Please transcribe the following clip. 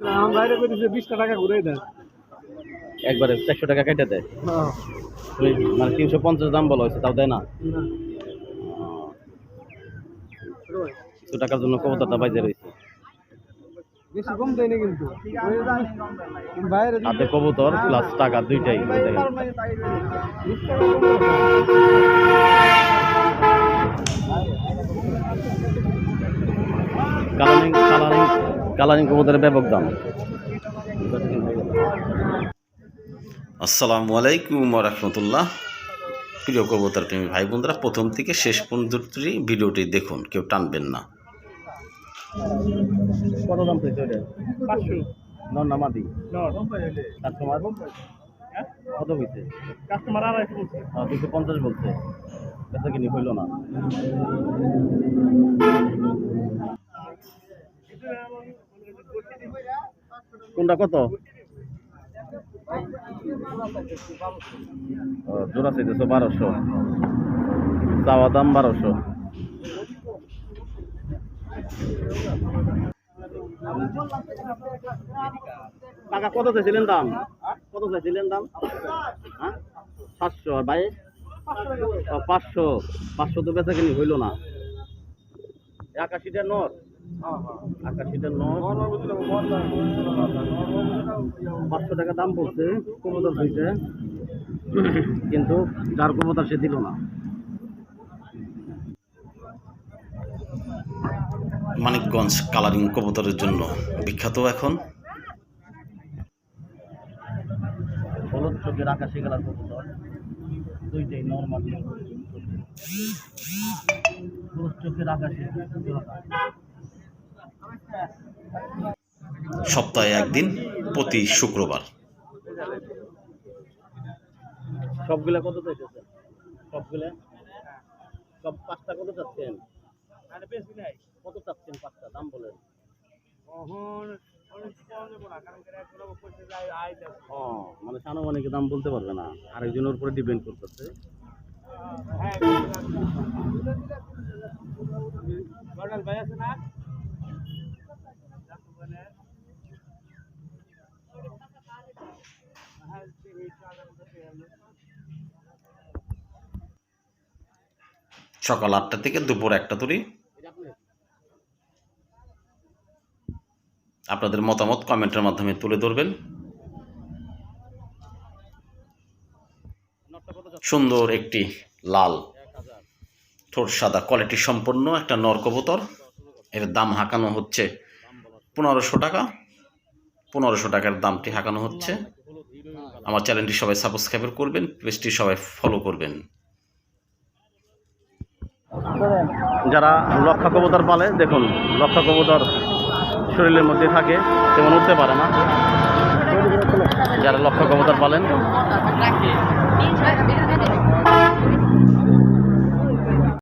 আমার বাইরে করেছে বিশটা টাকা ঘুরে দেয়। একবারে চারশো টাকা কেটে দেয়? হ্যাঁ। মানে তিনশো পঞ্চাশ দাম বলা হয়েছে তাও দেয় না? কিছু টাকার জন্য কবুতরটা বাইরে রয়েছে। বেশি কম দেয় না কিন্তু হাতে কবুতর প্লাস টাকা দুইটাই এই জায়গায়। কালারিং কালারিং কালারিং কবুতরের ব্যাপক দাম। আসসালামু আলাইকুম রহমতুল্লাহ। প্রিয় কবুতর প্রেমী ভাই বোনরা প্রথম থেকে শেষ পর্যন্ত ভিডিওটি দেখুন কেউ টানবেন না। কত দাম পেয়েছে ওটা পাঁচশো। নন নামাদি কাস্টমার কত হয়েছে কাস্টমার আড়াইশো বলছে। দুশো পঞ্চাশ বলছে। বেচা কিনি হইল না। কোনটা কত? জোড়া চাইতেছো বারোশো। চাওয়া দাম বারোশো। টাকা কত চাইছিলেন দাম? কত চাইছিলেন দাম? হ্যাঁ? সাতশো। আর ভাই? পাঁচশো। পাঁচশো তো বেচা কিনি হইল না। একাশিটা নর আকাশিটা পাঁচশো টাকা দাম পড়ছে কবুতর দুইটা কিন্তু যার কবুতর সে দিল না। মানিকগঞ্জ কালারিং কবুতরের জন্য বিখ্যাত এখন। হলুদ চোখের আকাশি কালার কবুতর। দুইটাই নর্মাল হলুদ চোখের আকাশি। সপ্তাহে একদিন প্রতি শুক্রবার। সবগুলা কত চাইতেছেন? সবগুলা? সব পাঁচটা কত চাচ্ছেন? কত চাচ্ছেন পাঁচটা? দাম বলেন। মানে সানুমানিক দাম বলতে পারবে না। আরেকজনের উপরে ডিপেন্ড করতেছে। হ্যাঁ ভাই আছে না? সকাল আটটা থেকে দুপুর একটা তরি। আপনাদের মতামত কমেন্টের মাধ্যমে তুলে ধরবেন। সুন্দর একটি লাল, ঠোঁট সাদা কোয়ালিটি সম্পন্ন একটা নর কবুতর এর দাম হাঁকানো হচ্ছে পনেরোশো টাকা। পনেরোশো টাকার দামটি হাঁকানো হচ্ছে। আমার চ্যানেলটি সবাই সাবস্ক্রাইব করবেন পেজটি সবাই ফলো করবেন। যারা লক্ষা কবুতর পালে, দেখুন লক্ষা কবুতর শরীরের মধ্যে থাকে, তেমন উঠতে পারে না। যারা লক্ষা কবুতর পালেন